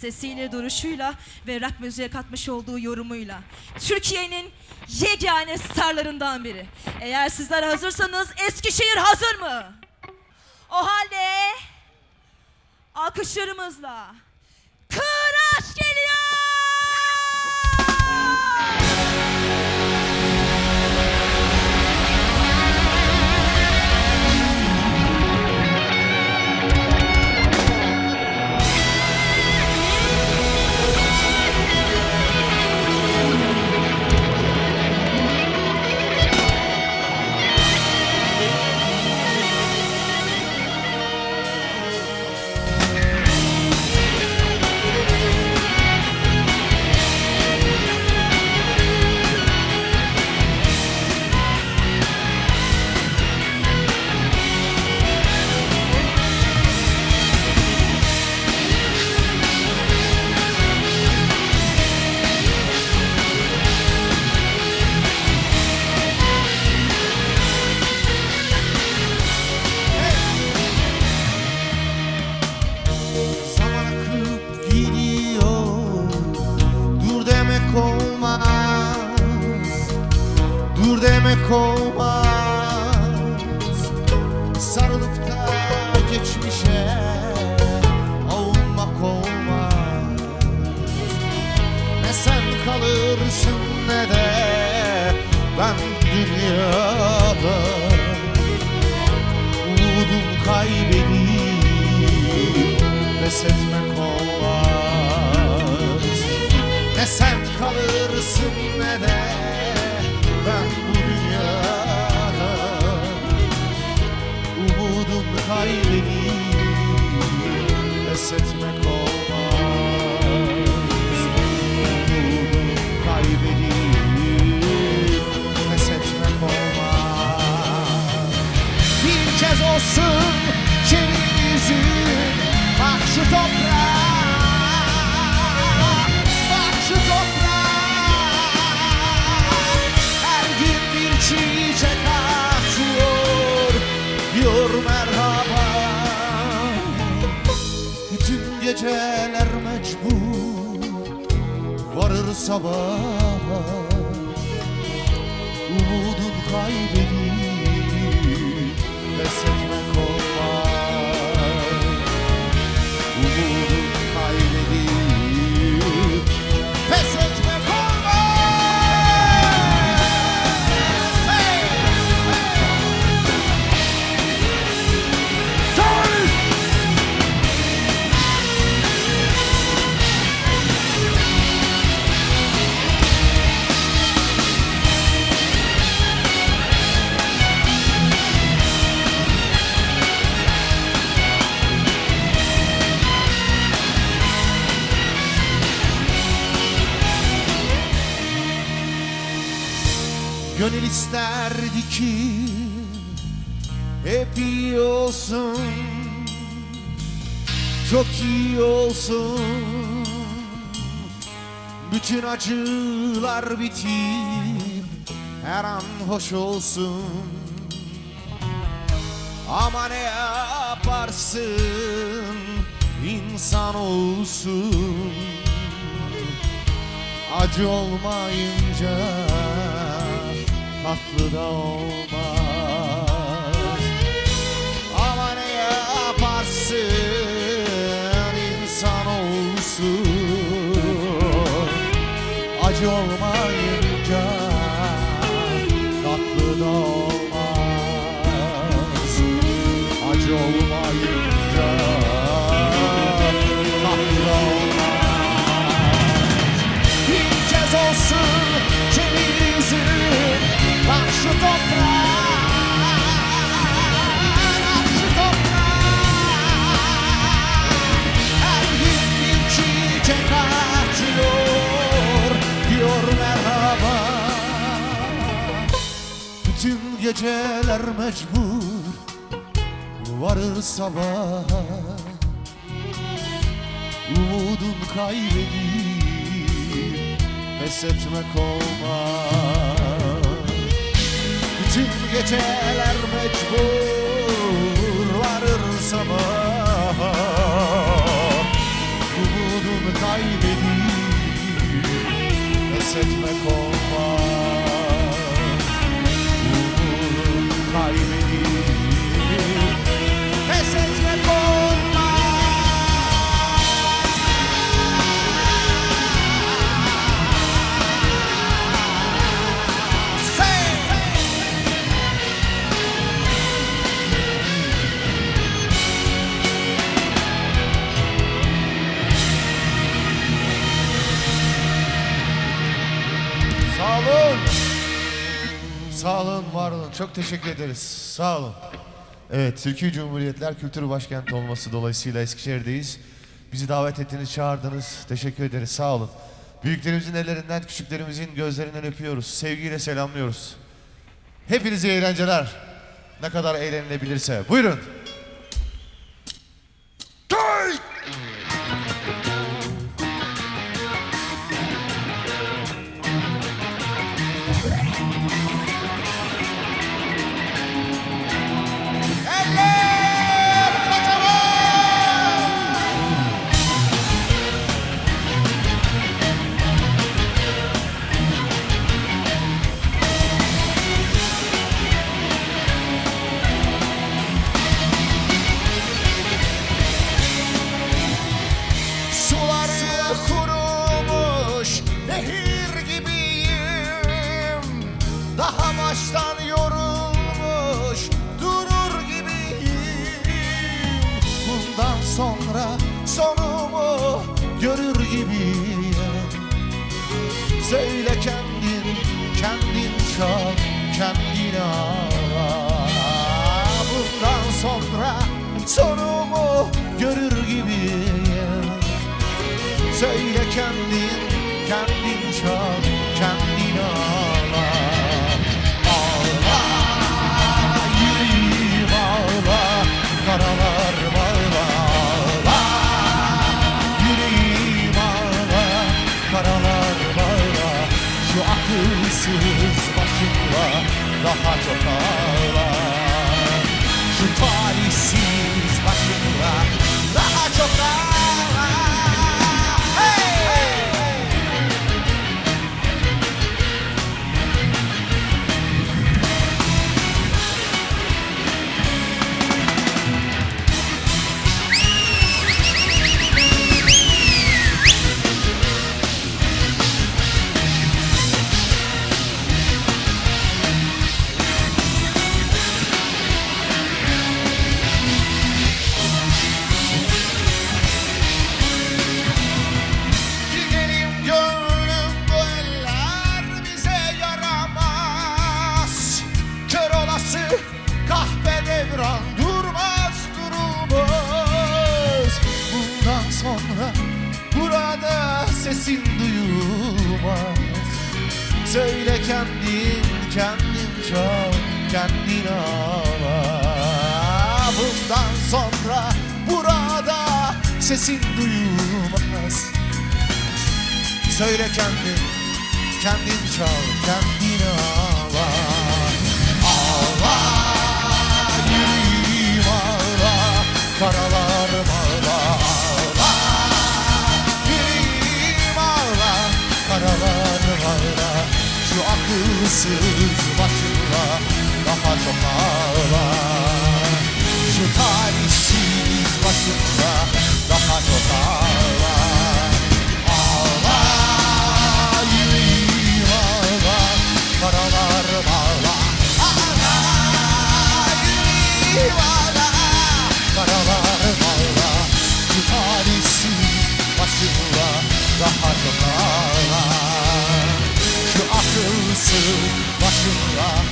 Sesiyle, duruşuyla ve rock müziğe katmış olduğu yorumuyla. Türkiye'nin yegane starlarından biri. Eğer sizler hazırsanız Eskişehir hazır mı? O halde alkışlarımızla Kıraç geliyor! Olmaz. Sarılıp da geçmişe Avunmak olmaz. Ne sen kalırsın ne de Ben dünyada. Umudum kaybedip pes etmek olmaz. Ne sen kalırsın ne de pes etmek olmaz. Umudum kaybedip pes etmek olmaz. Bir kez olsun çevir yüzün Bak şu toprağa geceler mecbur Varır sabah Umudun kaybedip pes Gönül isterdi ki hep iyi olsun. Çok iyi olsun. Bütün acılar bitip her an hoş olsun. Ama ne yaparsın insan olsun? Acı olmayınca tatlı da olmaz. Ama ne yaparsın insan olsun? Acı olmayınca tatlı da olmaz. Acı olmayınca geceler mecbur Varır sabah Umudun kaybedip pes etmek olmaz Bütün geceler mecbur varır sabah Umudun kaybedip Pes etmek olmaz Çok teşekkür ederiz. Sağ olun. Evet, Türkiye Cumhuriyetler Kültür Başkenti olması dolayısıyla Eskişehir'deyiz. Bizi davet ettiniz, çağırdınız. Teşekkür ederiz. Sağ olun. Büyüklerimizin ellerinden, küçüklerimizin gözlerinden öpüyoruz. Sevgiyle selamlıyoruz. Hepinize eğlenceler. Ne kadar eğlenilebilirse. Buyurun. Görür gibiyim Söyle kendin, kendin çal, kendin ağla Söyle kendin kendin çal kendin ağla. Bundan sonra burada sesin duyulmaz. Söyle kendin, kendin çal, kendin ağla talihsiz başımla daha çok ağla Ağla, yüreğim ağla, karalar bağla Ağla, yüreğim ağla, karalar bağla Şu talihsiz başımla daha çok ağla Şu akılsız başımla